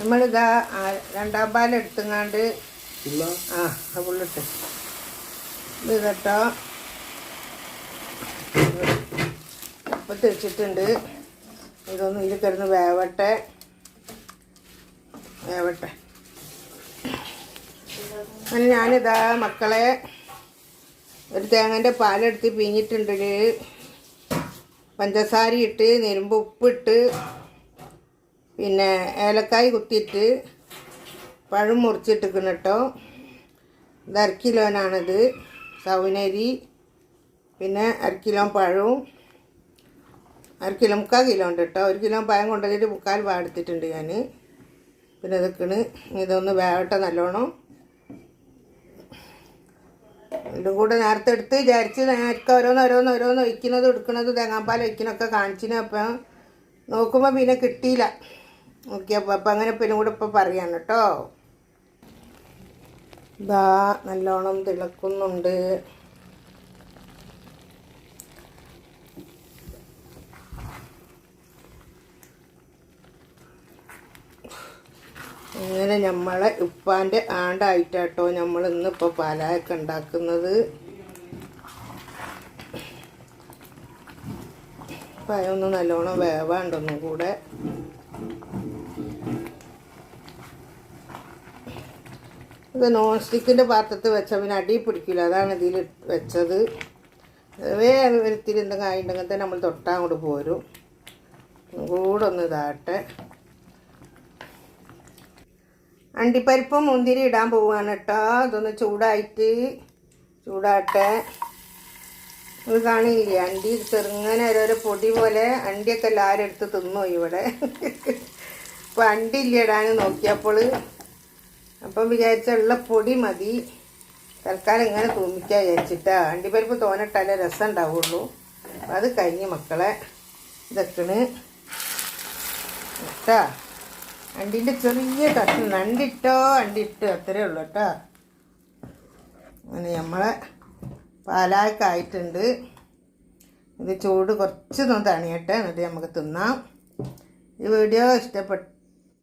നമ്മളിതാ രണ്ടാം പാൽ എടുത്തുങ്ങാണ്ട് ആ അത് ഫുള്ളിട്ട് ഇത് കേട്ടോ. അപ്പത്ത് വെച്ചിട്ടുണ്ട്. ഇതൊന്നും ഇതിൽ കിടന്ന് വേവട്ടെ. വേവട്ടെ. അങ്ങനെ ഞാനിതാ മക്കളെ ഒരു തേങ്ങന്റെ പാലെടുത്ത് പിഞ്ഞിട്ടുണ്ട് പഞ്ചസാര ഇട്ട് നെരുമ്പ് ഉപ്പിട്ട് പിന്നെ ഏലക്കായ് കുത്തിയിട്ട് പഴം മുറിച്ചിട്ടിക്കണം കേട്ടോ ഇത് അരക്കിലോനാണിത് സൗനരി പിന്നെ അരക്കിലോ കിലോ പഴവും. അര കിലോ മുക്കാൽ കിലോ ഉണ്ട് കേട്ടോ ഒരു കിലോ പഴം കൊണ്ടുവന്നിട്ട് മുക്കാൽ പാടുത്തിട്ടുണ്ട് ഞാൻ പിന്നെ ഇതൊക്കെയാണ്. ഇതൊന്ന് വേവട്ടെ നല്ലോണം. ഇതും കൂടെ നേരത്തെ എടുത്ത് വിചാരിച്ച് നേരത്തെ ഓരോന്ന് ഓരോന്ന് ഓരോന്ന് ഒഴിക്കുന്നത് എടുക്കുന്നത് തേങ്ങാപ്പാൽ ഒഴിക്കണമൊക്കെ കാണിച്ചിന് അപ്പം നോക്കുമ്പോൾ പിന്നെ കിട്ടിയില്ല. നോക്കിയപ്പോൾ അപ്പം അങ്ങനെ പിന്നെ കൂടെ ഇപ്പം പറയാണ് കേട്ടോ. ഇതാ നല്ലോണം തിളക്കുന്നുണ്ട്. അങ്ങനെ നമ്മളെ ഉപ്പാന്റെ ആണ്ടായിട്ടാട്ടോ നമ്മൾ ഇന്നിപ്പോൾ പാലായൊക്കെ ഉണ്ടാക്കുന്നത് പഴമൊന്ന് നല്ലോണം വേവാണ്ടൊന്നും കൂടെ ഇത് നോൺ സ്റ്റിക്കിന്റെ പാത്രത്തിൽ വെച്ചാൽ പിന്നെ അടി പിടിക്കില്ല അതാണ് ഇതിൽ വെച്ചത്. വേറെ ഒരിത്തിരി എന്തെങ്കിലും ആയിട്ടുണ്ടെങ്കിൽ തന്നെ നമ്മൾ തൊട്ടാൻ അങ്ങോട്ട് പോരും. കൂടെ ഒന്ന് ഇതാട്ടെ അണ്ടിപ്പരിപ്പും മുന്തിരി ഇടാൻ പോവുകയാണ് കേട്ടോ ഇതൊന്ന് ചൂടായിട്ട് ചൂടാട്ടെ ഇത് കാണില്ലേ? അണ്ടി ചെറുങ്ങനെ ഓരോരോ പൊടി പോലെ അണ്ടിയൊക്കെ എല്ലാവരും എടുത്ത് തിന്നു ഇവിടെ? അപ്പോൾ അണ്ടി ഇല്ല ഇടാൻ നോക്കിയപ്പോൾ അപ്പം വിചാരിച്ചുള്ള പൊടി മതി. തൽക്കാലം ഇങ്ങനെ തൂമിക്കാൻ വിചാരിച്ചിട്ടാ. അണ്ടിപ്പരിപ്പ് തോന്നിട്ടാലേ രസം ഉണ്ടാവുള്ളൂ അപ്പം അത് കഴിഞ്ഞ് മക്കളെ ഇതൊക്കെയാണ്. കേട്ടാ? അണ്ടിന്റെ ചെറിയ കഷ്ണം. അണ്ടിട്ടോ അണ്ടിട്ട് അത്രേ ഉള്ളൂ കേട്ടോ. അങ്ങനെ നമ്മളെ പാലായൊക്കെ ആയിട്ടുണ്ട്. ഇത് ചൂട് കുറച്ച് തണിയട്ടെ എന്നിട്ട് നമുക്ക് തിന്നാം. ഈ വീഡിയോ ഇഷ്ടപ്പെട്ട